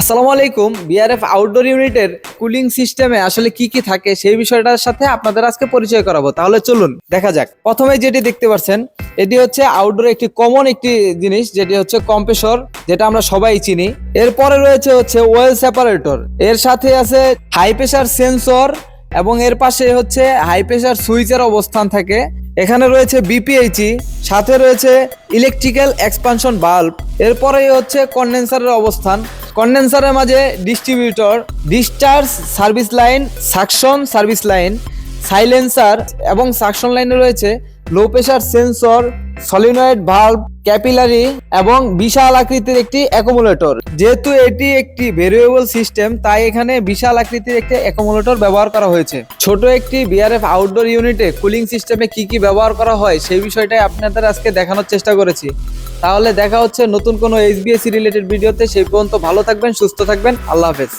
আসসালামু আলাইকুম BRF outdoor ইউনিটের কুলিং সিস্টেমে আসলে কি কি থাকে সেই বিষয়টার সাথে আপনাদের আজকে পরিচয় করাবো। তাহলে চলুন, দেখা যাক। প্রথমে যেটি দেখতে পাচ্ছেন, এটি হচ্ছে আউটডোর একটি কমন একটি জিনিস, যেটি হচ্ছে কম্প্রেসর যেটা আমরা সবাই চিনি। এরপরে রয়েছে হচ্ছে ওয়েল সেপারেটর এর সাথে আছে হাই প্রেসার সেন্সর এবং এর পাশে হচ্ছে হাই প্রেসার সুইচের অবস্থান থাকে। এখানে রয়েছে বিপিএইচি সাথে রয়েছে ইলেকট্রিক্যাল এক্সপানশন বাল্ব এরপরেই হচ্ছে কন্ডেন্সারের অবস্থান। কন্ডেন্সারের মাঝে distributor, discharge service line, suction service line, silencer এবং সাকশন লাইনে রয়েছে low pressure sensor, solenoid valve, capillary এবং বিশাল আকৃতির একটি অ্যাকুমুলেটর। যেহেতু এটি একটি ভেরিয়েবল সিস্টেম তাই এখানে বিশাল আকৃতির একটি অ্যাকুমুলেটর ব্যবহার করা হয়েছে। ছোট একটি বিআরএফ আউটডোর ইউনিটে কুলিং সিস্টেমে কি কি ব্যবহার করা হয়, সেই বিষয়টাই আপনাদের আজকে দেখানোর চেষ্টা করেছি। তাহলে দেখা হচ্ছে নতুন কোনো এইচবিএসি রিলেটেড ভিডিওতে সেই পর্যন্ত ভালো থাকবেন, সুস্থ থাকবেন। আল্লাহ হাফেজ।